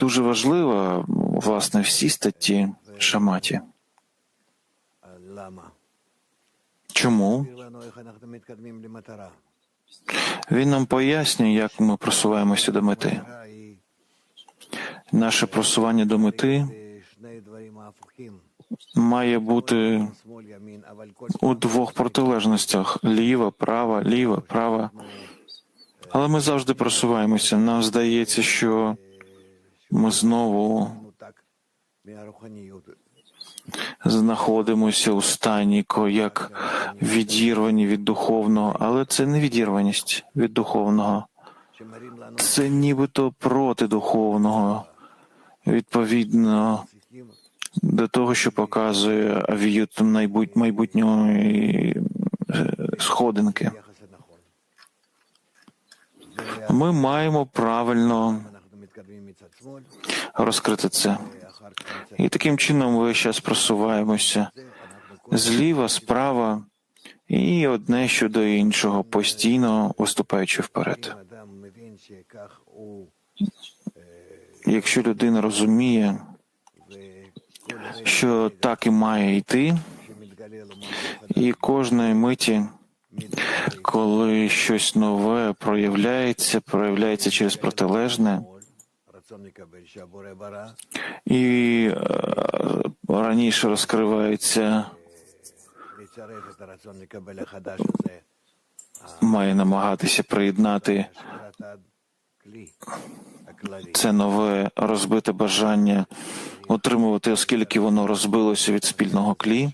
дуже важлива, власне, всі статті Шаматі. Чому? Він нам пояснює, як ми просуваємося до мети. Наше просування до мети має бути у двох протилежностях: ліва, права, ліва, права. Але ми завжди просуваємося. Нам здається, що ми знову знаходимося у стані як відірвані від духовного, але це не відірваність від духовного. Це нібито проти духовного, відповідно до того, що показує авіют майбутньої е, сходинки. Ми маємо правильно розкрити це. І таким чином ми зараз просуваємося зліва, справа і одне щодо іншого, постійно виступаючи вперед. Якщо людина розуміє, що так і має йти, і кожної миті, коли щось нове проявляється, проявляється через протилежне. І е, раніше розкривається, має намагатися приєднати це нове розбите бажання отримувати, оскільки воно розбилося від спільного клі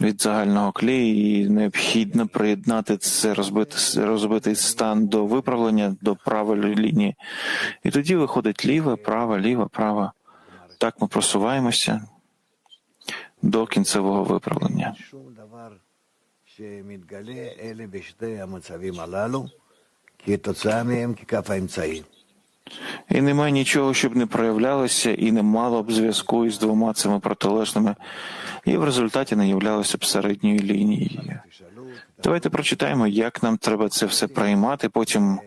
від загального клею, і необхідно приєднати це розбитий, розбитий стан до виправлення до правої лінії. І тоді виходить ліве, право, ліве, право. Так ми просуваємося до кінцевого виправлення. І немає нічого, щоб не проявлялося, і не мало б зв'язку із двома цими протилежними і в результаті не являлося б середньою лінією. Давайте прочитаємо, як нам треба це все приймати. Потім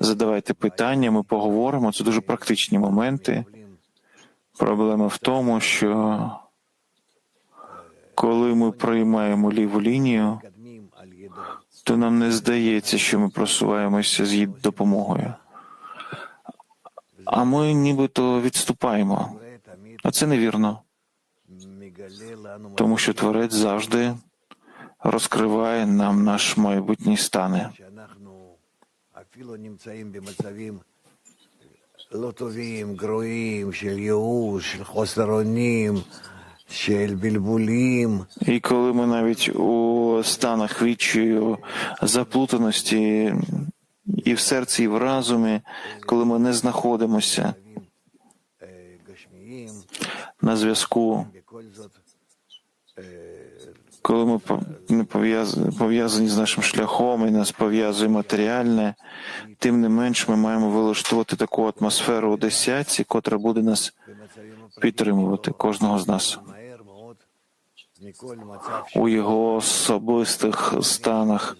задавайте питання, ми поговоримо. Це дуже практичні моменти. Проблема в тому, що коли ми приймаємо ліву лінію, то нам не здається, що ми просуваємося з її допомогою. А ми нібито відступаємо. А це невірно тому що Творець завжди розкриває нам наш майбутній стани. І коли ми навіть у станах відчую заплутаності і в серці, і в разумі, коли ми не знаходимося на зв'язку, коли ми пов'язані з нашим шляхом і нас пов'язує матеріальне, тим не менш ми маємо вилаштувати таку атмосферу у десятці, котра буде нас підтримувати, кожного з нас. У його особистих станах,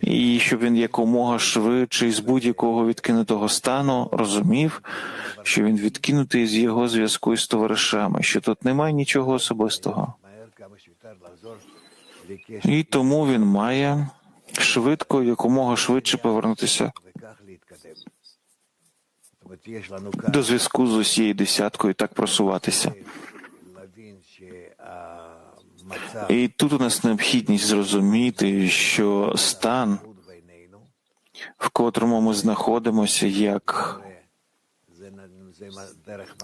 і щоб він якомога швидше із будь-якого відкинутого стану розумів, що він відкинутий з його зв'язку з товаришами, що тут немає нічого особистого. І тому він має швидко, якомога швидше повернутися до зв'язку з усією десяткою так просуватися. І тут у нас необхідність зрозуміти, що стан, в котрому ми знаходимося, як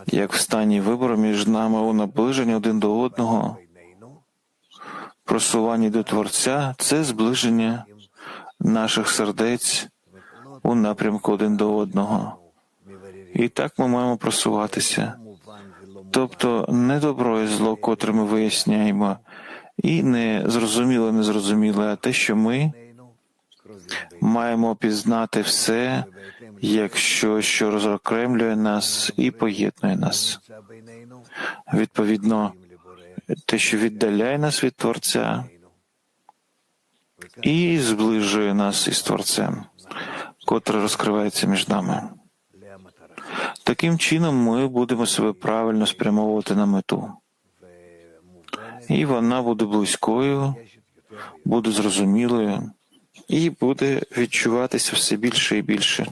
як в стані вибору між нами у наближенні один до одного, просуванні до Творця це зближення наших сердець у напрямку один до одного. І так ми маємо просуватися. Тобто не добро і зло, котре ми виясняємо, і не зрозуміло, незрозуміле, а те, що ми маємо пізнати все, якщо що розокремлює нас і поєднує нас. Відповідно, те, що віддаляє нас від Творця і зближує нас із Творцем, котре розкривається між нами. Таким чином ми будемо себе правильно спрямовувати на мету. І вона буде близькою, буде зрозумілою і буде відчуватися все більше і більше.